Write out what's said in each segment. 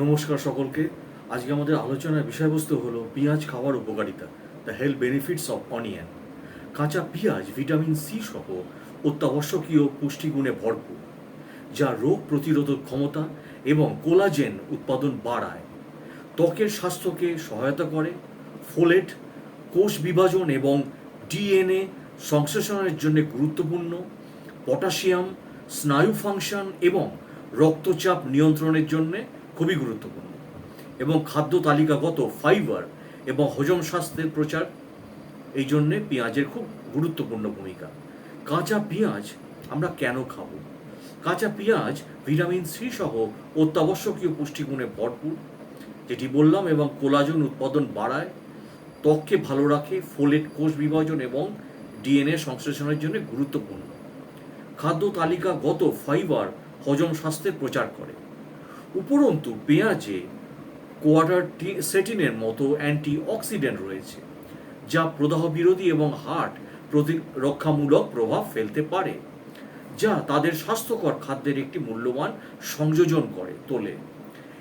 নমস্কার সকলকে। আজকে আমাদের আলোচনার বিষয়বস্তু হলো পেঁয়াজ খাওয়ার উপকারিতা the health benefits of onion কাঁচা পেঁয়াজ ভিটামিন সি সহ অত্যাবশ্যকীয় পুষ্টিগুণে ভরপুর, যা রোগ প্রতিরোধক ক্ষমতা এবং কোলাজেন উৎপাদন বাড়ায়। ত্বকের স্বাস্থ্যকে সহায়তা করে ফোলেট কোষ বিভাজন এবং ডিএনএ সংশ্লেষণের জন্য গুরুত্বপূর্ণ পটাশিয়াম স্নায়ু ফাংশন এবং রক্তচাপ নিয়ন্ত্রণের জন্য খুবই গুরুত্বপূর্ণ। এবং খাদ্য তালিকাগত ফাইবার এবং হজম স্বাস্থ্যের প্রচার, এই জন্যে পেঁয়াজের খুব গুরুত্বপূর্ণ ভূমিকা। কাঁচা পেঁয়াজ আমরা কেন খাব? কাঁচা পেঁয়াজ, ভিটামিন সি সহ অত্যাবশ্যকীয় পুষ্টিগুণে ভরপুর, যেটি বললাম, এবং কোলাজন উৎপাদন বাড়ায়, ত্বককে ভালো রাখে, ফোলেট কোষ বিভাজন এবং ডিএনএ সংশ্লেষণের জন্য গুরুত্বপূর্ণ। খাদ্য তালিকাগত ফাইবার হজম স্বাস্থ্যের প্রচার করে। উপরন্তু পেঁয়াজে কোয়াটার সেটিনের মতো অ্যান্টি অক্সিডেন্ট রয়েছে, যা প্রদাহ বিরোধী এবং হার্ট প্রতিরক্ষামূলক প্রভাব ফেলতে পারে, যা তাদের স্বাস্থ্যকর খাদ্যের একটি মূল্যবান সংযোজন করে, তোলে।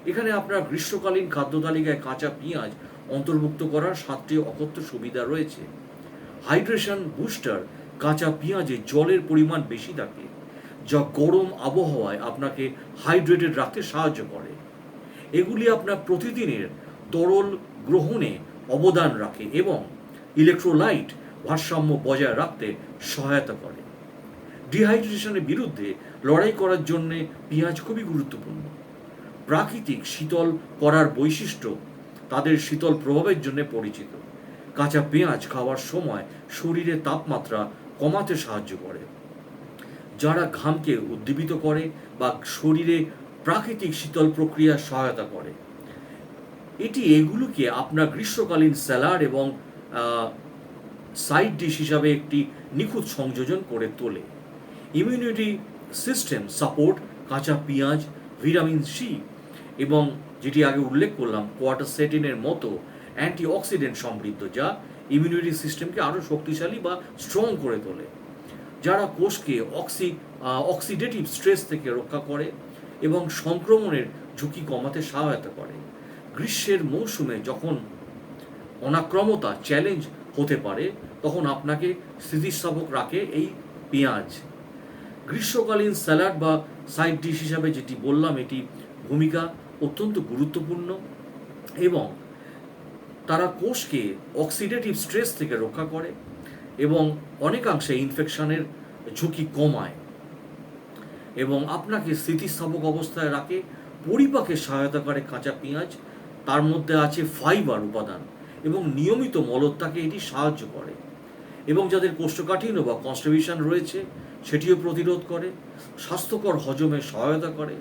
এখানে আপনার গ্রীষ্মকালীন খাদ্য তালিকায় কাঁচা পেঁয়াজ অন্তর্ভুক্ত করার সাতটি অকথ্য সুবিধা রয়েছে। হাইড্রেশন বুস্টার কাঁচা পেঁয়াজে জলের পরিমাণ বেশি থাকে যা গরম আবহাওয়ায় আপনাকে হাইড্রেটেড রাখতে সাহায্য করে। এগুলি আপনার প্রতিদিনের তরল গ্রহণে অবদান রাখে এবং ইলেকট্রোলাইট ভারসাম্য বজায় রাখতে সহায়তা করে। ডিহাইড্রেশনের বিরুদ্ধে লড়াই করার জন্যে পেঁয়াজ খুবই গুরুত্বপূর্ণ। প্রাকৃতিক শীতল করার বৈশিষ্ট্য তাদের শীতল প্রভাবের জন্য পরিচিত। কাঁচা পেঁয়াজ খাওয়ার সময় শরীরের তাপমাত্রা কমাতে সাহায্য করে। যারা ঘামকে উদ্দীপিত করে বা শরীরে প্রাকৃতিক শীতল প্রক্রিয়া সহায়তা করে। এটি এগুলোকে আপনার গ্রীষ্মকালীন স্যালাড এবং সাইড ডিশ হিসাবে একটি নিখুঁত সংযোজন করে তোলে। ইমিউনিটি সিস্টেম সাপোর্ট, কাঁচা পেঁয়াজ, ভিটামিন সি এবং যেটি আগে উল্লেখ করলাম, কোয়াটারসেটিনের মতো অ্যান্টি অক্সিডেন্ট সমৃদ্ধ যা ইমিউনিটি সিস্টেমকে আরও শক্তিশালী বা স্ট্রং করে তোলে। যারা কোষকে অক্সি অক্সিডেটিভ স্ট্রেস থেকে রক্ষা করে এবং সংক্রমণের ঝুঁকি কমাতে সহায়তা করে। গ্রীষ্মের মৌসুমে যখন অনাক্রমতা চ্যালেঞ্জ হতে পারে, তখন আপনাকে স্থিতিস্থাপক রাখে এই পেঁয়াজ। গ্রীষ্মকালীন স্যালাড বা সাইড ডিশ হিসাবে যেটি বললাম, এটি ভূমিকা অত্যন্ত গুরুত্বপূর্ণ এবং তারা কোষকে অক্সিডেটিভ স্ট্রেস থেকে রক্ষা করে। এবং অনেকাংশে ইনফেকশনের ঝুঁকি কমায়। এবং আপনাকে স্থিতিস্থাপক অবস্থায় রাখে, পরিপাকে সহায়তা করে কাঁচা পেঁয়াজ, তার মধ্যে আছে ফাইবার উপাদান এবং নিয়মিত মলত্যাগে এটি সাহায্য করে। এবং যাদের কোষ্ঠকাঠিন্য বা কনস্টিবিউশন রয়েছে, সেটিও প্রতিরোধ করে, স্বাস্থ্যকর হজমে সহায়তা করে।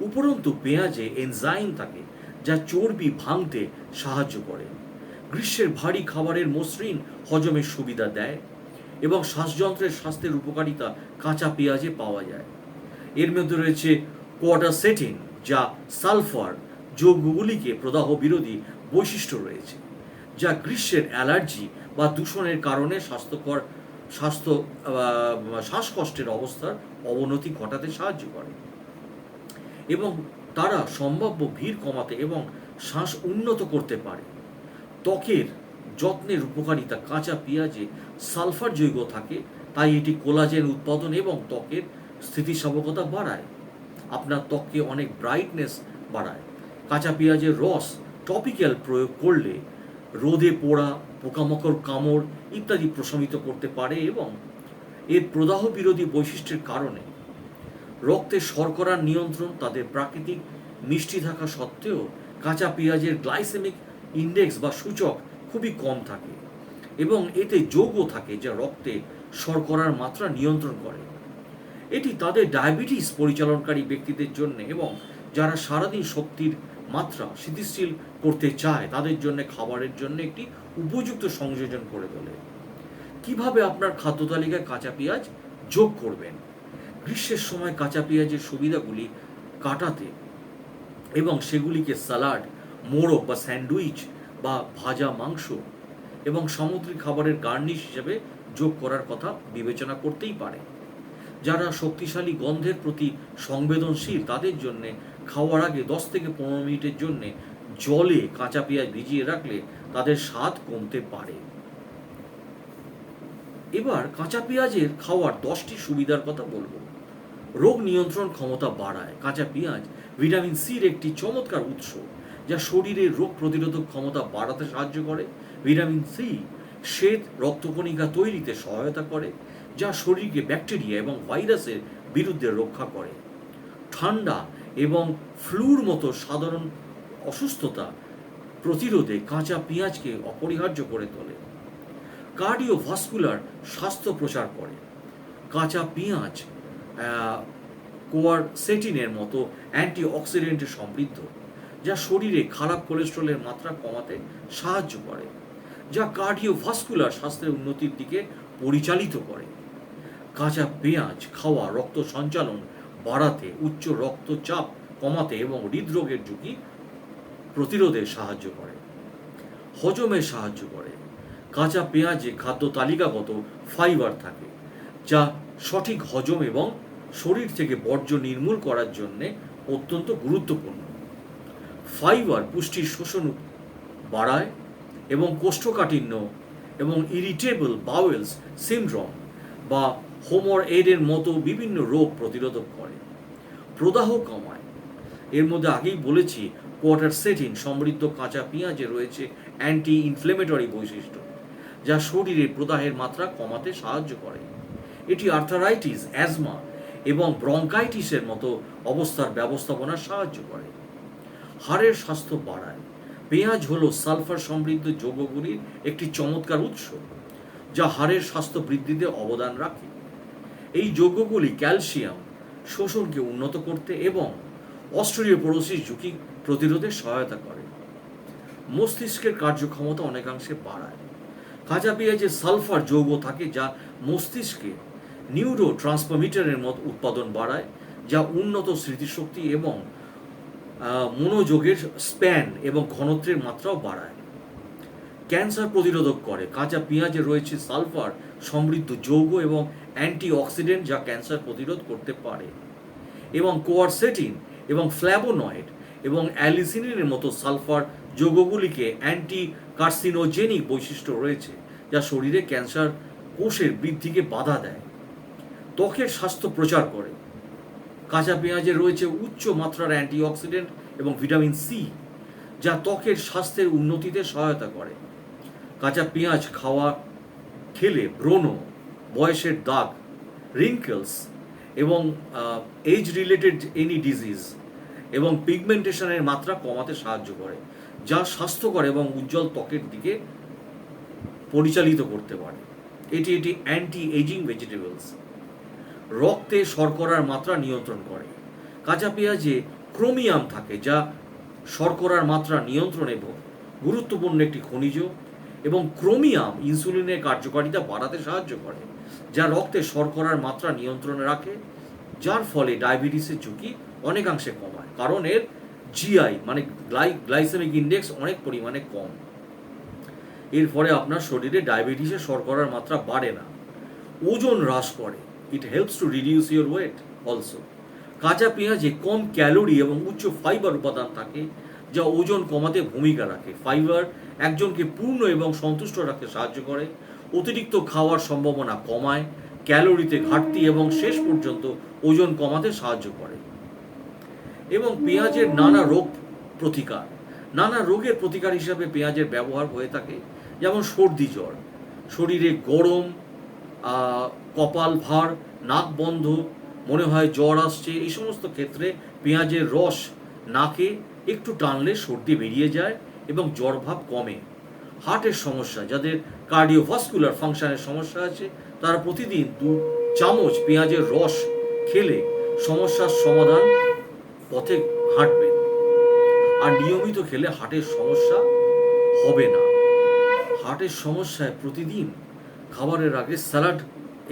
উপরন্তু, পেঁয়াজে এনজাইম থাকে, যা চর্বি ভাঙতে সাহায্য করে। গ্রীষ্মের ভারী খাবারের মসৃণ হজমের সুবিধা দেয় এবং শ্বাসযন্ত্রের স্বাস্থ্যের উপকারিতা কাঁচা পেঁয়াজে পাওয়া যায়। এর মধ্যে রয়েছে কোয়াটারসেটিন যা সালফার যৌগগুলিকে প্রদাহ বিরোধী বৈশিষ্ট্য রয়েছে, যা গ্রীষ্মের অ্যালার্জি বা দূষণের কারণে স্বাস্থ্যকর, স্বাস্থ্য শ্বাসকষ্টের অবস্থার অবনতি ঘটাতে সাহায্য করে। এবং তারা সম্ভাব্য ভিড় কমাতে এবং শ্বাস উন্নত করতে পারে। ত্বকের যত্নের উপকারিতা কাঁচা পেঁয়াজে সালফার যৌগ থাকে, তাই এটি কোলাজেন উৎপাদন এবং ত্বকের স্থিতিস্থাপকতা বাড়ায়। আপনার ত্বককে অনেক ব্রাইটনেস বাড়ায়। কাঁচা পেঁয়াজের রস টপিক্যাল প্রয়োগ করলে রোদে পোড়া, পোকামাকড়, কামড় ইত্যাদি প্রশমিত করতে পারে এবং এর প্রদাহ বিরোধী বৈশিষ্ট্যের কারণে রক্তে শর্করার নিয়ন্ত্রণ, তাদের প্রাকৃতিক মিষ্টি থাকা সত্ত্বেও কাঁচা পেঁয়াজের গ্লাইসেমিক ইন্ডেক্স বা সূচক খুবই কম থাকে এবং এতে যৌগ থাকে যা রক্তে শর্করার মাত্রা নিয়ন্ত্রণ করে। এটি তাদের ডায়াবেটিস পরিচালনকারী ব্যক্তিদের জন্য এবং যারা সারাদিন শক্তির মাত্রা স্থিতিশীল করতে চায়, তাদের জন্য খাবারের জন্য একটি উপযুক্ত সংযোজন করে তোলে। কীভাবে আপনার খাদ্য তালিকায় কাঁচা পেঁয়াজ যোগ করবেন? গ্রীষ্মের সময় কাঁচা পেঁয়াজের সুবিধাগুলি কাটাতে এবং সেগুলিকে সালাড মোড়ক বা স্যান্ডউইচ বা ভাজা মাংস এবং সামুদ্রিক খাবারের গার্নিশ হিসেবে যোগ করার কথা বিবেচনা করতেই পারে। যারা শক্তিশালী গন্ধের প্রতি সংবেদনশীল, তাদের জন্য খাওয়ার আগে দশ থেকে পনেরো মিনিটের জন্য জলে কাঁচা পেঁয়াজ ভিজিয়ে রাখলে তাদের স্বাদ কমতে পারে। এবার কাঁচা পেঁয়াজের খাওয়ার দশটি সুবিধার কথা বলব। রোগ নিয়ন্ত্রণ ক্ষমতা বাড়ায়। কাঁচা পেঁয়াজ ভিটামিন সির একটি চমৎকার উৎস। যা শরীরের রোগ প্রতিরোধক ক্ষমতা বাড়াতে সাহায্য করে, ভিটামিন সি শ্বেত রক্তকণিকা তৈরিতে সহায়তা করে, যা শরীরকে ব্যাকটেরিয়া এবং ভাইরাসের বিরুদ্ধে রক্ষা করে। ঠান্ডা এবং ফ্লুর মতো সাধারণ অসুস্থতা প্রতিরোধে কাঁচা পেঁয়াজকে অপরিহার্য করে তোলে। কার্ডিওভাস্কুলার স্বাস্থ্য প্রচার করে। কাঁচা পেঁয়াজ কোয়ারসেটিনের মতো অ্যান্টিঅক্সিডেন্টে সমৃদ্ধ। যা শরীরে খারাপ কোলেস্ট্রলের মাত্রা কমাতে সাহায্য করে, যা কার্ডিওভাস্কুলার স্বাস্থ্যের উন্নতির দিকে পরিচালিত করে। কাঁচা পেঁয়াজ খাওয়া, রক্ত সঞ্চালন বাড়াতে, উচ্চ রক্তচাপ কমাতে এবং হৃদরোগের ঝুঁকি প্রতিরোধে সাহায্য করে, হজমে সাহায্য করে। কাঁচা পেঁয়াজে খাদ্য তালিকাগত ফাইবার থাকে, যা সঠিক হজম এবং শরীর থেকে বর্জ্য নির্মূল করার জন্যে অত্যন্ত গুরুত্বপূর্ণ। ফাইবার পুষ্টির শোষণ বাড়ায় এবং কোষ্ঠকাঠিন্য এবং ইরিটেবল বাওয়েলস সিনড্রোম বা হোমর এডের মতো বিভিন্ন রোগ প্রতিরোধক করে। প্রদাহ কমায়। এর মধ্যে আগেই বলেছি কোয়াটার সেটিন সমৃদ্ধ কাঁচা পেঁয়াজে রয়েছে অ্যান্টি ইনফ্লেমেটরি বৈশিষ্ট্য, যা শরীরে প্রদাহের মাত্রা কমাতে সাহায্য করে। এটি আর্থারাইটিস অ্যাজমা এবং ব্রঙ্কাইটিসের মতো অবস্থার ব্যবস্থাপনার সাহায্য করে। হাড়ের স্বাস্থ্য বাড়ায়। পেঁয়াজ হলো সালফার সমৃদ্ধ যৌগগুলির একটি চমৎকার উৎস, যা হাড়ের স্বাস্থ্য বৃদ্ধিতে অবদান রাখে। এই যৌগগুলি ক্যালসিয়াম শোষণকে উন্নত করতে এবং অস্ট্রেলীয় অস্ট্রিওপোরোসিস ঝুঁকি প্রতিরোধে সহায়তা করে। মস্তিষ্কের কার্যক্ষমতা অনেকাংশে বাড়ায়। কাঁচা পেঁয়াজে সালফার যৌগ থাকে যা মস্তিষ্কে নিউরো ট্রান্সফারমিটারের মত উৎপাদন বাড়ায়, যা উন্নত স্মৃতিশক্তি এবং মনোযোগের স্প্যান এবং ঘনত্বের মাত্রাও বাড়ায়। ক্যান্সার প্রতিরোধক করে। কাঁচা পেঁয়াজে রয়েছে সালফার, সমৃদ্ধ যৌগ এবং অ্যান্টিঅক্সিডেন্ট যা ক্যান্সার প্রতিরোধ করতে পারে। এবং কোয়ারসেটিন এবং ফ্ল্যাবোনয়েড এবং অ্যালিসিনের মতো সালফার যৌগগুলিকে অ্যান্টি কার্সিনোজেনিক বৈশিষ্ট্য রয়েছে, যা শরীরে ক্যান্সার কোষের বৃদ্ধিকে বাধা দেয়। ত্বকের স্বাস্থ্য প্রচার করে। কাঁচা পেঁয়াজে রয়েছে উচ্চ মাত্রার অ্যান্টিঅক্সিডেন্ট এবং ভিটামিন সি, যা ত্বকের স্বাস্থ্যের উন্নতিতে সহায়তা করে। কাঁচা পেঁয়াজ খাওয়া খেলে ব্রণ, বয়সের দাগ রিঙ্কেলস এবং এজ রিলেটেড এনি ডিজিজ এবং পিগমেন্টেশনের মাত্রা কমাতে সাহায্য করে, যা স্বাস্থ্যকর এবং উজ্জ্বল ত্বকের দিকে পরিচালিত করতে পারে। এটি এটি অ্যান্টি এজিং ভেজিটেবলস রক্তে শর্করার মাত্রা নিয়ন্ত্রণ করে। কাঁচা পেঁয়াজে ক্রোমিয়াম থাকে, যা শর্করার মাত্রা নিয়ন্ত্রণে গুরুত্বপূর্ণ একটি খনিজ এবং ক্রোমিয়াম ইনসুলিনের কার্যকারিতা বাড়াতে সাহায্য করে, যা রক্তে শর্করার মাত্রা নিয়ন্ত্রণে রাখে, যার ফলে ডায়াবেটিসের ঝুঁকি অনেকাংশে কমায়, কারণ এর জিআই মানে গ্লাই গ্লাইসেমিক ইন্ডেক্স অনেক পরিমাণে কম। এর ফলে আপনার শরীরে ডায়াবেটিসের শর্করার মাত্রা বাড়ে না, ওজন হ্রাস করে। It helps to reduce your weight also কাঁচা পেঁয়াজে কম ক্যালোরি এবং উচ্চ ফাইবার উপাদান থাকে, যা ওজন কমাতে ভূমিকা রাখে। ফাইবার একজনকে পূর্ণ এবং সন্তুষ্ট রাখতে সাহায্য করে, অতিরিক্ত খাওয়ার সম্ভাবনা কমায়, ক্যালোরিতে ঘাটতি এবং শেষ পর্যন্ত ওজন কমাতে সাহায্য করে। এবং পেঁয়াজের নানা রোগ প্রতিকার। নানা রোগের প্রতিকার হিসাবে পেঁয়াজের ব্যবহার হয়ে থাকে, যেমন সর্দি জ্বর। শরীরে গরম কপাল ভার, নাক বন্ধ, মনে হয় জ্বর আসছে, এই সমস্ত ক্ষেত্রে পেঁয়াজের রস নাকে একটু টানলে সর্দি বেরিয়ে যায় এবং জ্বর ভাব কমে। হার্টের সমস্যা, যাদের কার্ডিওভাস্কুলার ফাংশনের সমস্যা আছে, তারা প্রতিদিন দু চামচ পেঁয়াজের রস খেলে সমস্যার সমাধান পথে হাঁটবেন আর নিয়মিত খেলে হার্টের সমস্যা হবে না। হার্টের সমস্যায় প্রতিদিন খাবারের আগে স্যালাড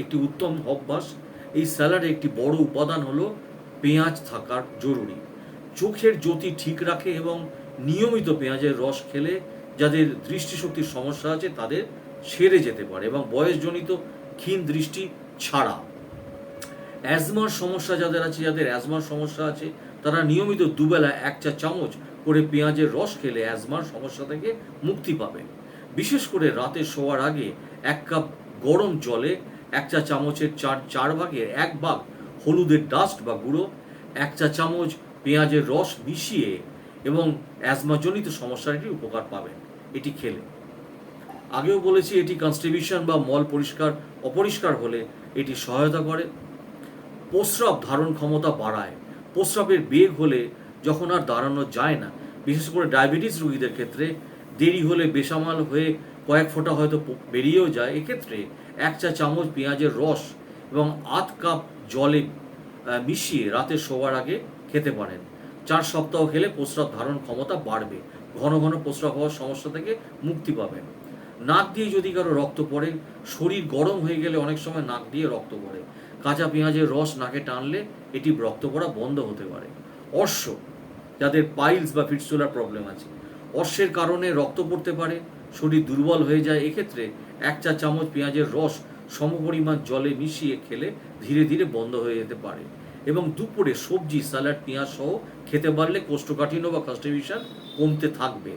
একটি উত্তম অভ্যাস। এই স্যালাডে একটি বড় উপাদান হলো পেঁয়াজ থাকার জরুরি। চোখের জ্যোতি ঠিক রাখে এবং নিয়মিত পেঁয়াজের রস খেলে যাদের দৃষ্টিশক্তির সমস্যা আছে তাদের সেরে যেতে পারে এবং বয়সজনিত ক্ষীণ দৃষ্টি ছাড়া। অ্যাজমার সমস্যা যাদের আছে, যাদের অ্যাজমার সমস্যা আছে, তারা নিয়মিত দুবেলা এক চা চামচ করে পেঁয়াজের রস খেলে অ্যাজমার সমস্যা থেকে মুক্তি পাবেন বিশেষ করে রাতে শোয়ার আগে এক কাপ গরম জলে এক চা চামচের চার চার ভাগের এক ভাগ হলুদের ডাস্ট বা গুঁড়ো, এক চা চামচ পেঁয়াজের রস মিশিয়ে এবং অ্যাজমাজনিত সমস্যাটি উপকার পাবেন। এটি খেলে। আগেও বলেছি এটি কনস্টিবিউশন বা মল পরিষ্কার, অপরিষ্কার হলে এটি সহায়তা করে। প্রস্রাব ধারণ ক্ষমতা বাড়ায়। প্রস্রাবের বেগ হলে যখন আর দাঁড়ানো যায় না, বিশেষ করে ডায়াবেটিস রোগীদের ক্ষেত্রে দেরি হলে বেসামাল হয়ে কয়েক ফোঁটা হয়তো বেরিয়েও যায়। এক্ষেত্রে এক চা চামচ পেঁয়াজের রস এবং আধ কাপ জলে মিশিয়ে রাতে শোয়ার আগে খেতে পারেন। চার সপ্তাহ খেলে প্রস্রাব ধারণ ক্ষমতা বাড়বে। ঘন ঘন প্রস্রাব হওয়ার সমস্যা থেকে মুক্তি পাবেন। নাক দিয়ে যদি কারও রক্ত পড়ে, শরীর গরম হয়ে গেলে অনেক সময় নাক দিয়ে রক্ত পড়ে। কাঁচা পেঁয়াজের রস নাকে টানলে এটি রক্ত পড়া বন্ধ হতে পারে। অশ্ব যাদের পাইলস বা ফিটসুলার প্রবলেম আছে অশ্বের কারণে রক্ত পড়তে পারে, শরীর দুর্বল হয়ে যায়, এক্ষেত্রে এক চা চামচ পেঁয়াজের রস সমপরিমাণ জলে মিশিয়ে খেলে ধীরে ধীরে বন্ধ হয়ে যেতে পারে। এবং দুপুরে সবজি, স্যালাড, পেঁয়াজ সহ খেতে পারলে কোষ্ঠকাঠিন্য বা কনস্টিবিউশন কমতে থাকবে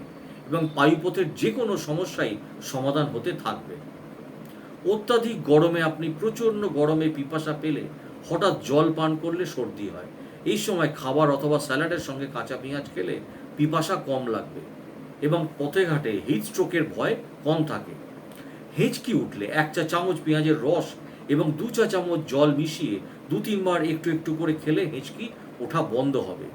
এবং পায়ুপথের যে কোনো সমস্যাই সমাধান হতে থাকবে। অত্যাধিক গরমে আপনি প্রচণ্ড গরমে পিপাসা পেলে হঠাৎ জল পান করলে সর্দি হয়। এই সময় খাবার অথবা স্যালাডের সঙ্গে কাঁচা পেঁয়াজ খেলে পিপাসা কম লাগবে। এবং পথে ঘাটে হিট স্ট্রোকের ভয় কম থাকে। হেঁচকি উঠলে এক চা চামচ পেঁয়াজের রস এবং দু চা চামচ জল মিশিয়ে দু তিনবার একটু একটু করে খেলে হেঁচকি ওঠা বন্ধ হবে।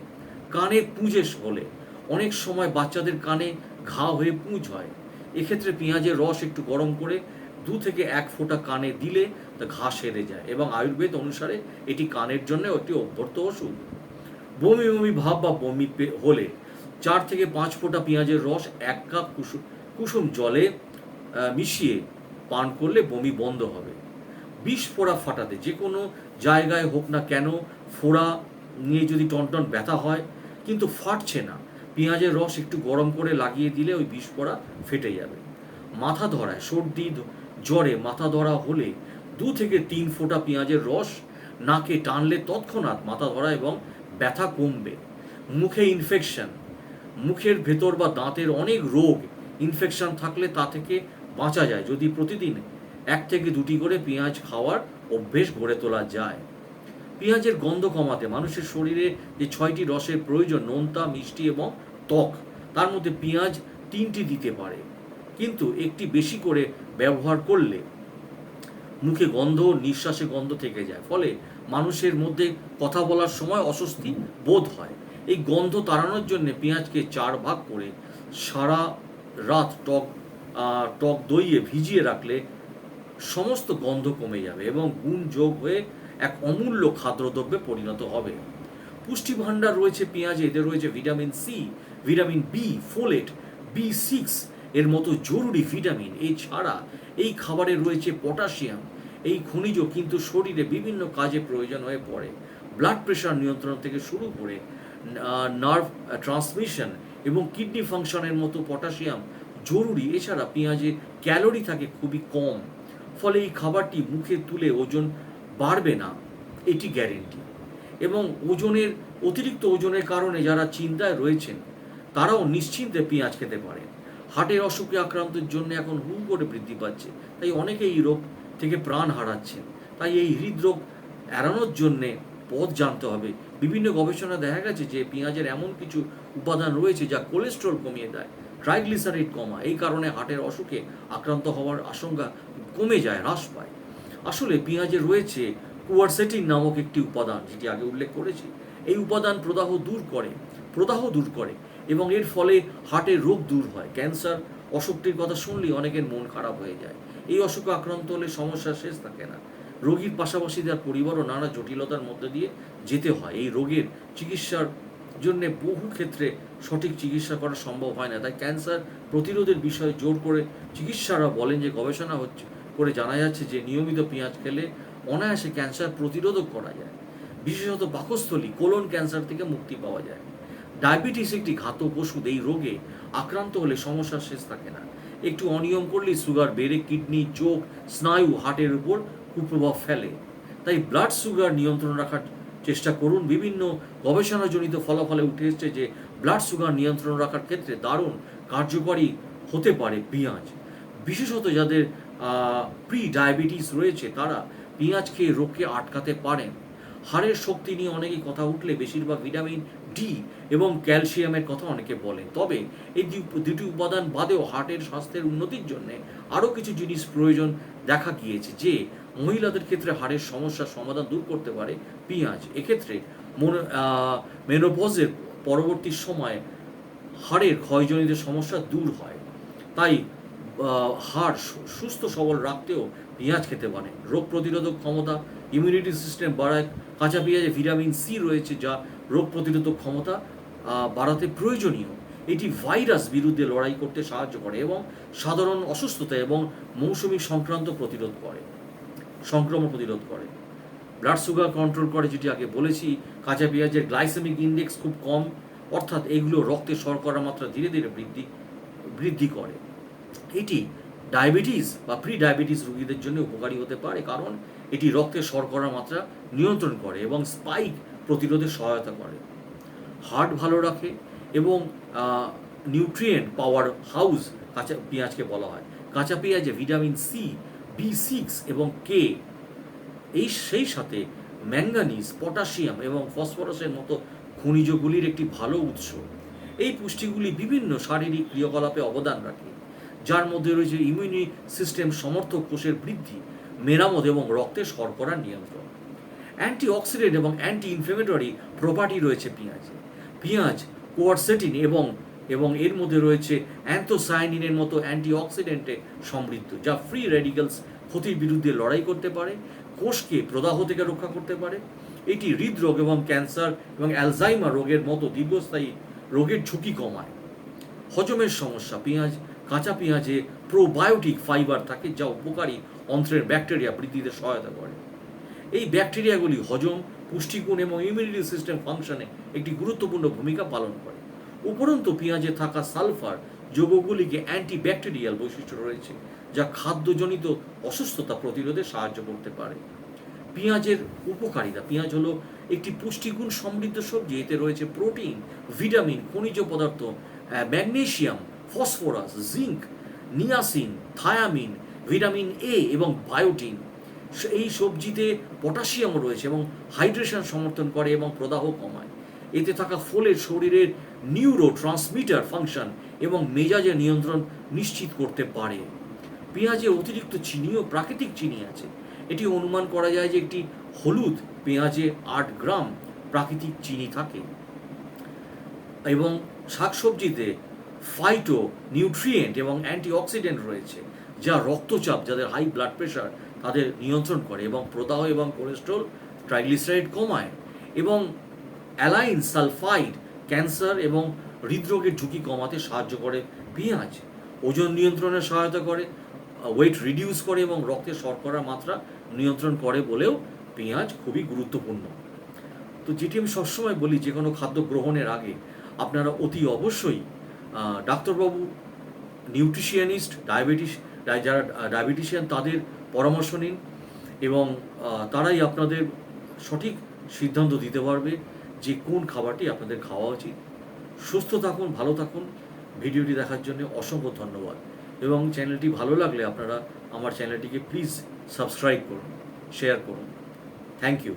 কানে পুঁজে হলে অনেক সময় বাচ্চাদের কানে ঘা হয়ে পুঁজ হয়। এক্ষেত্রে পেঁয়াজের রস একটু গরম করে দু থেকে এক ফোঁটা কানে দিলে তা ঘা সেরে যায় এবং আয়ুর্বেদ অনুসারে এটি কানের জন্য একটি অভ্যর্থ ওষুধ। বমি বমি ভাব বা বমি হলে চার থেকে পাঁচ ফোঁটা পেঁয়াজের রস, এক কাপ কুসুম কুসুম জলে মিশিয়ে পান করলে বমি বন্ধ হবে। বিষ ফোড়া ফাটাতে, যে কোনো জায়গায় হোক না কেন ফোড়া নিয়ে যদি টনটন ব্যথা হয়, কিন্তু ফাটছে না। পেঁয়াজের রস একটু গরম করে লাগিয়ে দিলে ওই বিষ ফোড়া ফেটে যাবে। মাথা ধরায়, সর্দি, জ্বরে মাথা ধরা হলে দু থেকে তিন ফোঁটা পেঁয়াজের রস নাকে টানলে তৎক্ষণাৎ মাথা ধরা এবং ব্যথা কমবে। মুখে ইনফেকশন মুখের ভেতর বা দাঁতের অনেক রোগ ইনফেকশন থাকলে তা থেকে বাঁচা যায়। যদি প্রতিদিন এক থেকে দুটি করে পেঁয়াজ খাওয়ার অভ্যেস গড়ে তোলা যায়। পেঁয়াজের গন্ধ কমাতে মানুষের শরীরে যে ছয়টি রসের প্রয়োজন, নোনতা, মিষ্টি এবং ত্বক, তার মধ্যে পেঁয়াজ তিনটি দিতে পারে। কিন্তু একটি বেশি করে ব্যবহার করলে মুখে গন্ধ, নিঃশ্বাসে গন্ধ থেকে যায়। ফলে মানুষের মধ্যে কথা বলার সময় অস্বস্তি বোধ হয়। এই গন্ধ তাড়ানোর জন্য পেঁয়াজকে চার ভাগ করে সারা রাত টক টক দইয়ে ভিজিয়ে রাখলে সমস্ত গন্ধ কমে যাবে এবং গুণ যোগ হয়ে এক অমূল্য খাদ্যদ্রব্যে পরিণত হবে। পুষ্টি ভাণ্ডার রয়েছে পেঁয়াজে, এদের রয়েছে vitamin C vitamin B folate B six এর মতো জরুরি ভিটামিন। এছাড়া এই খাবারে রয়েছে পটাশিয়াম। এই খনিজ কিন্তু শরীরে বিভিন্ন কাজে প্রয়োজন হয়ে পড়ে। ব্লাড প্রেশার নিয়ন্ত্রণ থেকে শুরু করে নার্ভ ট্রান্সমিশন এবং কিডনি ফাংশনের মতো পটাশিয়াম জরুরি। এছাড়া পেঁয়াজে ক্যালোরি থাকে খুবই কম, ফলে এই খাবারটি মুখে তুলে ওজন বাড়বে না, এটি গ্যারেন্টি এবং ওজনের, অতিরিক্ত ওজনের কারণে যারা চিন্তায় রয়েছেন, তারাও নিশ্চিন্তে পেঁয়াজ খেতে পারেন। হার্টের অসুখে আক্রান্তের জন্য এখন হু করে বৃদ্ধি পাচ্ছে। তাই অনেকে এই রোগ থেকে প্রাণ হারাচ্ছেন। তাই এই হৃদরোগ এড়ানোর জন্যে পথ জানতে হবে বিভিন্ন গবেষণা দেখা গেছে যে পেঁয়াজের এমন কিছু উপাদান রয়েছে যা কোলেস্ট্রল কমিয়ে দেয় ট্রাইগ্লিসারাইড কমা এই কারণে হার্টের অসুখে আক্রান্ত হওয়ার আশঙ্কা কমে যায়, হ্রাস পায়। আসলে পেঁয়াজে রয়েছে কুয়ারসেটিন নামক একটি উপাদান, যেটি আগে উল্লেখ করেছি। এই উপাদান প্রদাহ দূর করে, প্রদাহ দূর করে এবং এর ফলে হার্টের রোগ দূর হয়। ক্যান্সার অসুখটির কথা শুনলেই অনেকের মন খারাপ হয়ে যায়। এই অসুখে আক্রান্ত হলে সমস্যা শেষ থাকে না। রোগীর পাশাপাশি তার পরিবারও নানা জটিলতার মধ্যে দিয়ে যেতে হয়। এই রোগের চিকিৎসার জন্য বহু ক্ষেত্রে সঠিক চিকিৎসা করা সম্ভব হয় না। তাই ক্যান্সার প্রতিরোধের বিষয়ে জোর করে চিকিৎসারা বলেন যে, গবেষণা হচ্ছে, করে জানা যাচ্ছে যে, নিয়মিত পেঁয়াজ খেলে অনায়াসে ক্যান্সার প্রতিরোধক করা যায়। বিশেষত পাকস্থলী কোলন ক্যান্সার থেকে মুক্তি পাওয়া যায়। ডায়াবেটিস একটি ঘাতক ওষুধ। এই রোগে আক্রান্ত হলে সমস্যার শেষ থাকে না। একটু অনিয়ম করলেই সুগার বেড়ে, কিডনি, চোখ, স্নায়ু, হার্টের উপর কুপ্রভাব ফেলে। তাই ব্লাড সুগার নিয়ন্ত্রণ রাখার চেষ্টা করুন। বিভিন্ন গবেষণাজনিত ফলাফলে উঠে এসছে যে ব্লাড সুগার নিয়ন্ত্রণ রাখার ক্ষেত্রে দারুণ কার্যকরী হতে পারে পেঁয়াজ। বিশেষত যাদের প্রি ডায়াবেটিস রয়েছে, তারা পেঁয়াজ খেয়ে রোগকে আটকাতে পারেন। হাড়ের শক্তি নিয়ে অনেকেই কথা উঠলে বেশিরভাগ ভিটামিন ডি এবং ক্যালসিয়ামের কথা অনেকে বলেন তবে এই দুটি উপাদান বাদেও হার্টের স্বাস্থ্যের উন্নতির জন্য আরও কিছু জিনিস প্রয়োজন দেখা গিয়েছে যে মহিলাদের ক্ষেত্রে হাড়ের সমস্যার সমাধান দূর করতে পারে পেঁয়াজ। এক্ষেত্রে মেনোপজের পরবর্তী সময়ে হাড়ের ক্ষয়জনিত সমস্যা দূর হয়। তাই হাড় সুস্থ সবল রাখতেও পেঁয়াজ খেতে পারে। রোগ প্রতিরোধক ক্ষমতা ইমিউনিটি সিস্টেম বাড়ায়, কাঁচা পেঁয়াজে ভিটামিন সি রয়েছে যা রোগ প্রতিরোধক ক্ষমতা বাড়াতে প্রয়োজনীয়। এটি ভাইরাস বিরুদ্ধে লড়াই করতে সাহায্য করে এবং সাধারণ অসুস্থতা এবং মৌসুমি সংক্রান্ত প্রতিরোধ করে। সংক্রমণ প্রতিরোধ করে। ব্লাড সুগার কন্ট্রোল করে, যেটি আগে বলেছি, কাঁচা পেঁয়াজের গ্লাইসেমিক ইন্ডেক্স খুব কম, অর্থাৎ এগুলো রক্তে শর্করা মাত্রা ধীরে ধীরে বৃদ্ধি বৃদ্ধি করে। এটি ডায়াবেটিস বা প্রি ডায়াবেটিস রোগীদের জন্য উপকারী হতে পারে, কারণ এটি রক্তে শর্করার মাত্রা নিয়ন্ত্রণ করে এবং স্পাইক প্রতিরোধে সহায়তা করে। হার্ট ভালো রাখে এবং নিউট্রিয়েন্ট পাওয়ার হাউস কাঁচা পেঁয়াজকে বলা হয়। কাঁচা পেঁয়াজে ভিটামিন সি বি সিক্স এবং কে এই সেই সাথে ম্যাঙ্গানিজ পটাশিয়াম এবং ফসফরাসের মতো খনিজগুলির একটি ভালো উৎস। এই পুষ্টিগুলি বিভিন্ন শারীরিক ক্রিয়াকলাপে অবদান রাখে, যার মধ্যে রয়েছে ইমিউনি সিস্টেম সমর্থক কোষের বৃদ্ধি, মেরামত এবং রক্তে শর্করা নিয়ন্ত্রণ। অ্যান্টিঅক্সিডেন্ট এবং অ্যান্টি ইনফ্লেমেটরি প্রপার্টি রয়েছে পেঁয়াজে। পেঁয়াজ কোয়ারসেটিন এবং এবং এর মধ্যে রয়েছে অ্যান্থোসায়ানিনের মতো অ্যান্টিঅক্সিডেন্টে সমৃদ্ধ, যা ফ্রি রেডিক্যালস ক্ষতির বিরুদ্ধে লড়াই করতে পারে, কোষকে প্রদাহ থেকে রক্ষা করতে পারে। এটি হৃদরোগ এবং ক্যান্সার এবং অ্যালজাইমার রোগের মতো দীর্ঘস্থায়ী রোগের ঝুঁকি কমায়। হজমের সমস্যা, পেঁয়াজ, কাঁচা পেঁয়াজে প্রোবায়োটিক ফাইবার থাকে, যা উপকারী অন্ত্রের ব্যাকটেরিয়া বৃদ্ধিতে সহায়তা করে। এই ব্যাকটেরিয়াগুলি হজম, পুষ্টিগুণ এবং ইমিউনিটি সিস্টেম ফাংশনে একটি গুরুত্বপূর্ণ ভূমিকা পালন করে। উপরন্তু পেঁয়াজে থাকা সালফার যৌগগুলিকে অ্যান্টিব্যাকটেরিয়াল বৈশিষ্ট্য রয়েছে যা খাদ্যজনিত অসুস্থতা প্রতিরোধে সাহায্য করতে পারে। পেঁয়াজের উপকারিতা পেঁয়াজ হলো একটি পুষ্টিগুণ সমৃদ্ধ সবজি এতে রয়েছে প্রোটিন ভিটামিন খনিজ পদার্থ আহ, magnesium phosphorus zinc niacin thiamine vitamin A এবং বায়োটিন। এই সবজিতে পটাশিয়ামও রয়েছে এবং হাইড্রেশন সমর্থন করে এবং প্রদাহ কমায়। এতে থাকা ফলের শরীরের নিউরো ট্রান্সমিটার ফাংশন এবং মেজাজের নিয়ন্ত্রণ নিশ্চিত করতে পারে। পেঁয়াজে অতিরিক্ত চিনি ও প্রাকৃতিক চিনি আছে। এটি অনুমান করা যায় যে একটি হলুদ পেঁয়াজে আট গ্রাম প্রাকৃতিক চিনি থাকে। এবং শাকসবজিতে ফাইটো নিউট্রিয়েন্ট এবং অ্যান্টিঅক্সিডেন্ট রয়েছে, যা রক্তচাপ, যাদের হাই ব্লাড প্রেশার তাদের নিয়ন্ত্রণ করে এবং প্রদাহ এবং কোলেস্ট্রল ট্রাইগ্লিসারাইড কমায় এবং অ্যালাইন সালফাইড ক্যান্সার এবং হৃদরোগের ঝুঁকি কমাতে সাহায্য করে পেঁয়াজ। ওজন নিয়ন্ত্রণে সহায়তা করে ওয়েট রিডিউস করে এবং রক্তে শর্করার মাত্রা নিয়ন্ত্রণ করে বলেও পেঁয়াজ খুবই গুরুত্বপূর্ণ। তো যেটি আমি সবসময় বলি, যে কোনো খাদ্য গ্রহণের আগে আপনারা অতি অবশ্যই ডাক্তারবাবু, নিউট্রিশিয়ানিস্ট, ডায়াবেটিস যারা ডায়াবেটিশিয়ান তাদের পরামর্শ নিন এবং তারাই আপনাদের সঠিক সিদ্ধান্ত দিতে পারবে। যে কোন খাবারটি আপনাদের খাওয়া উচিত। সুস্থ থাকুন, ভালো থাকুন। ভিডিওটি দেখার জন্য অসংখ্য ধন্যবাদ। এবং চ্যানেলটি ভালো লাগলে আপনারা আমার চ্যানেলটিকে প্লিজ সাবস্ক্রাইব করুন, শেয়ার করুন। Thank you.